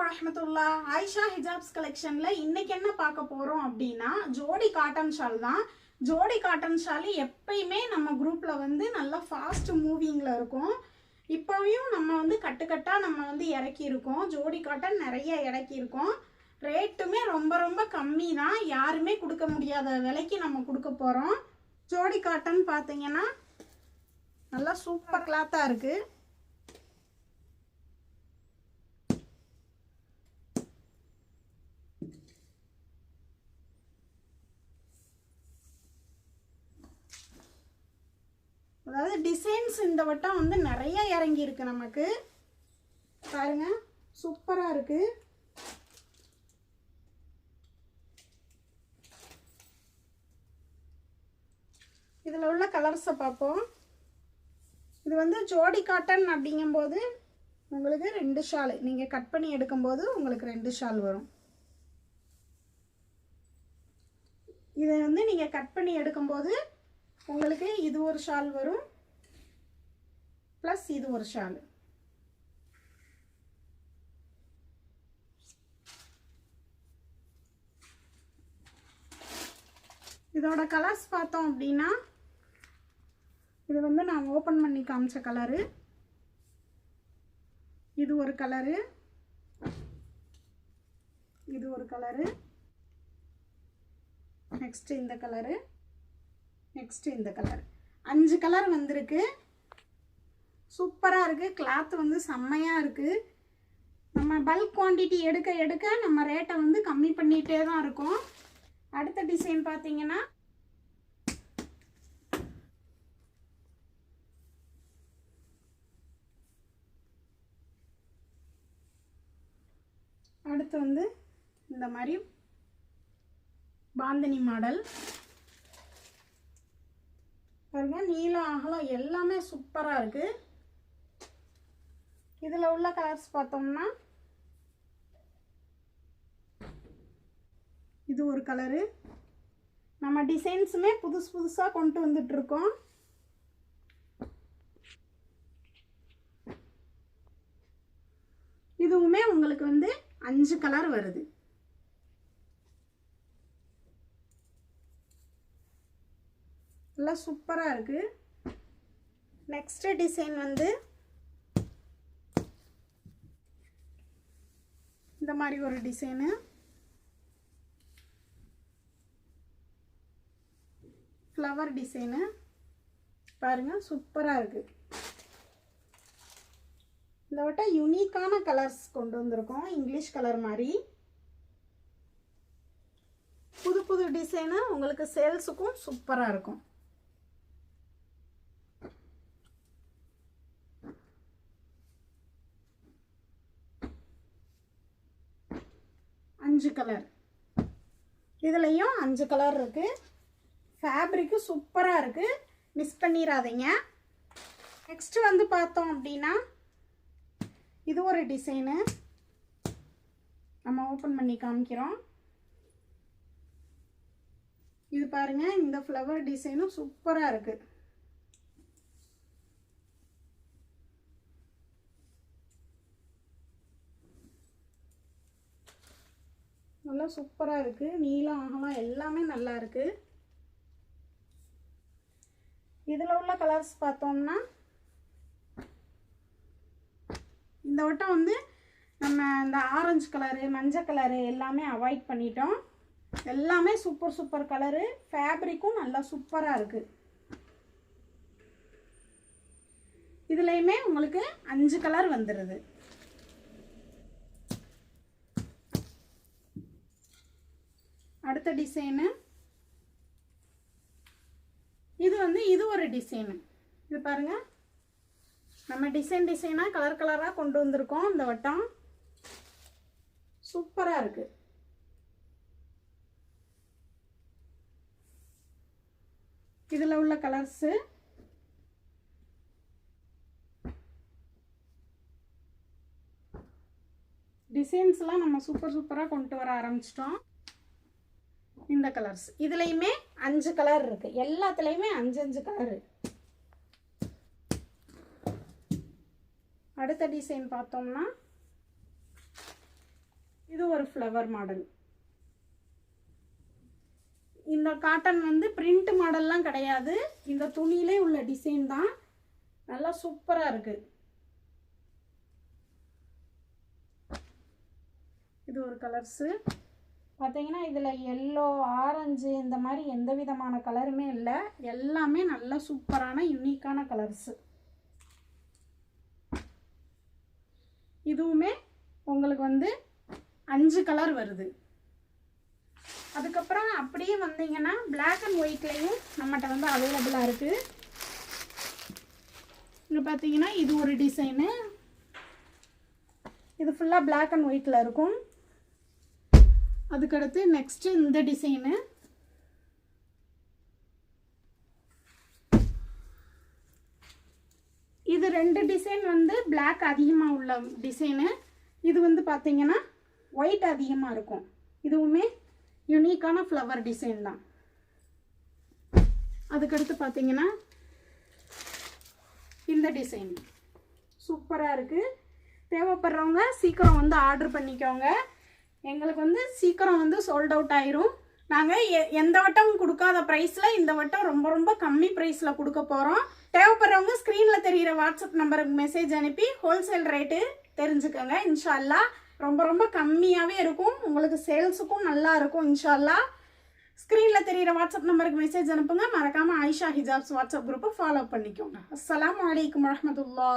வரஹமத்துல்லா. Ayesha hijabs கலெக்ஷனில் இன்னைக்கு என்ன பார்க்க போகிறோம் அப்படின்னா ஜோடி காட்டன் ஷால் தான். ஜோடி காட்டன் ஷால் எப்பயுமே நம்ம குரூப்பில் வந்து நல்லா ஃபாஸ்ட் மூவிங்கில் இருக்கும். இப்போயும் நம்ம வந்து கட்டுக்கட்டாக நம்ம வந்து இறக்கியிருக்கோம். ஜோடி காட்டன் நிறைய இறக்கியிருக்கோம். ரேட்டுமே ரொம்ப ரொம்ப கம்மி தான். யாருமே கொடுக்க முடியாத விலைக்கு நம்ம கொடுக்க போகிறோம் ஜோடி காட்டன் பார்த்தீங்கன்னா நல்லா சூப்பர் கிளாத்தாக இருக்குது அதாவது டிசைன்ஸ் இந்த வட்டம் வந்து நிறைய இறங்கி இருக்கு நமக்கு. பாருங்க சூப்பராக இருக்கு. இதில் உள்ள கலர்ஸை பார்ப்போம். இது வந்து ஜோடி காட்டன் அப்படிங்கும்போது உங்களுக்கு ரெண்டு ஷால் நீங்கள் கட் பண்ணி எடுக்கும்போது உங்களுக்கு ரெண்டு ஷால் வரும். இதை வந்து நீங்கள் கட் பண்ணி எடுக்கும்போது உங்களுக்கு இது ஒரு ஷால் வரும். ப்ளஸ் இது ஒரு ஷால். இதோட கலர்ஸ் பார்த்தோம் அப்படின்னா இது வந்து நான் ஓப்பன் பண்ணி காமிச்ச கலரு இது ஒரு கலரு இது ஒரு கலரு நெக்ஸ்ட் இந்த கலரு நெக்ஸ்ட்டு இந்த கலர் அஞ்சு கலர் வந்திருக்கு. சூப்பராக இருக்குது கிளாத் வந்து செம்மையாக இருக்குது நம்ம பல்க் குவான்டிட்டி எடுக்க எடுக்க நம்ம ரேட்டை வந்து கம்மி பண்ணிகிட்டே தான் இருக்கோம். அடுத்த டிசைன் பார்த்தீங்கன்னா அடுத்து வந்து இந்த மாதிரி பாந்தினி மாடல். பாருங்கள் நீளம் அகலம் எல்லாமே சூப்பராக இருக்குது இதில் உள்ள கலர்ஸ் பார்த்தோம்னா இது ஒரு கலரு நம்ம டிசைன்ஸுமே புதுசு புதுசாக கொண்டு வந்துட்ருக்கோம் இதுவுமே உங்களுக்கு வந்து அஞ்சு கலர் வருது. நல்லா சூப்பராக இருக்குது நெக்ஸ்ட்டு டிசைன் வந்து இந்த மாதிரி ஒரு டிசைனு ஃப்ளவர் டிசைனு பாருங்கள் சூப்பராக இருக்குது இந்த வட்டம் யுனிக்கான கலர்ஸ் கொண்டு வந்திருக்கோம். இங்கிலீஷ் கலர் மாதிரி. புது புது டிசைனு உங்களுக்கு சேல்ஸுக்கும் சூப்பராக இருக்கும். அஞ்சு கலர் இதுலேயும் அஞ்சு கலர் இருக்குது ஃபேப்ரிக்கு சூப்பராக இருக்குது மிஸ் பண்ணிடாதீங்க நெக்ஸ்ட்டு வந்து பார்த்தோம் அப்படின்னா இது ஒரு டிசைனு நம்ம ஓப்பன் பண்ணி காமிக்கிறோம். இது பாருங்கள் இந்த ஃப்ளவர் டிசைனும் சூப்பராக இருக்குது நல்லா சூப்பராக இருக்குது நீளம் அகலம் எல்லாமே நல்லா இருக்குது இதில் உள்ள கலர்ஸ் பார்த்தோம்னா இந்த வட்டம் வந்து நம்ம இந்த ஆரஞ்சு கலரு மஞ்சள் கலரு எல்லாமே அவாய்ட் பண்ணிட்டோம். எல்லாமே சூப்பர் சூப்பர் கலரு ஃபேப்ரிக்கும் நல்லா சூப்பராக இருக்குது இதுலேயுமே உங்களுக்கு அஞ்சு கலர் வந்துடுது அடுத்த டிசைனு இது வந்து இது ஒரு டிசைனு இது பாருங்க. நம்ம டிசைன் டிசைனாக கலர் கலராக கொண்டு வந்திருக்கோம் இந்த வட்டம். சூப்பராக இருக்குது இதில் உள்ள கலர்ஸு டிசைன்ஸ்லாம் நம்ம சூப்பர் சூப்பராக கொண்டு வர ஆரம்பிச்சிட்டோம். இந்த கலர்ஸ் இதுலேயுமே அஞ்சு கலர் இருக்குது எல்லாத்துலேயுமே அஞ்சு அஞ்சு கலரு அடுத்த டிசைன் பார்த்தோம்னா இது ஒரு ஃப்ளவர் மாடல் இந்த காட்டன் வந்து பிரிண்ட் மாடல்லாம் கிடையாது. இந்த துணியிலே உள்ள டிசைன் தான். நல்லா சூப்பராக இருக்குது இது ஒரு கலர்ஸு பார்த்தீங்கன்னா இதில் எல்லோ ஆரஞ்சு இந்த மாதிரி எந்த விதமான கலருமே இல்லை. எல்லாமே நல்ல சூப்பரான யூனிக்கான கலர்ஸு இதுவுமே உங்களுக்கு வந்து அஞ்சு கலர் வருது. அதுக்கப்புறம் அப்படியே வந்தீங்கன்னா பிளாக் அண்ட் ஒயிட்லேயும் நம்மகிட்ட வந்து அவைலபிளாக இருக்குது இங்கே பார்த்தீங்கன்னா இது ஒரு டிசைனு இது ஃபுல்லாக பிளாக் அண்ட் ஒயிட்டில் இருக்கும். அதுக்கடுத்து நெக்ஸ்ட்டு இந்த டிசைனு இது ரெண்டு டிசைன் வந்து பிளாக் அதிகமாக உள்ள டிசைனு இது வந்து பார்த்தீங்கன்னா ஒயிட் அதிகமாக இருக்கும். இதுவுமே யூனிக்கான ஃப்ளவர் டிசைன் தான். அதுக்கடுத்து பார்த்தீங்கன்னா இந்த டிசைன் சூப்பராக இருக்குது தேவைப்படுறவங்க சீக்கிரம் வந்து ஆர்டர் பண்ணிக்கோங்க. எங்களுக்கு வந்து சீக்கிரம் வந்து சோல்ட் அவுட் ஆயிரும். நாங்கள் எ எந்த வட்டம் கொடுக்காத ப்ரைஸில் இந்த வட்டம் ரொம்ப ரொம்ப கம்மி ப்ரைஸில் கொடுக்க போகிறோம் தேவைப்படுறவங்க ஸ்க்ரீனில் தெரிகிற வாட்ஸ்அப் நம்பருக்கு மெசேஜ் அனுப்பி ஹோல்சேல் ரேட்டு தெரிஞ்சுக்கோங்க இன்ஷால்லா. ரொம்ப ரொம்ப கம்மியாகவே இருக்கும். உங்களுக்கு சேல்ஸுக்கும் நல்லா இருக்கும் இன்ஷால்லா. ஸ்க்ரீனில் தெரிகிற வாட்ஸ்அப் நம்பருக்கு மெசேஜ் அனுப்புங்க. மறக்காமல் ஆயிஷா ஹிஜாப்ஸ் வாட்ஸ்அப் குரூப்பை ஃபாலோ பண்ணிக்கோங்க. அஸ்லாம் வலைக்கம் வரமத்துல்லா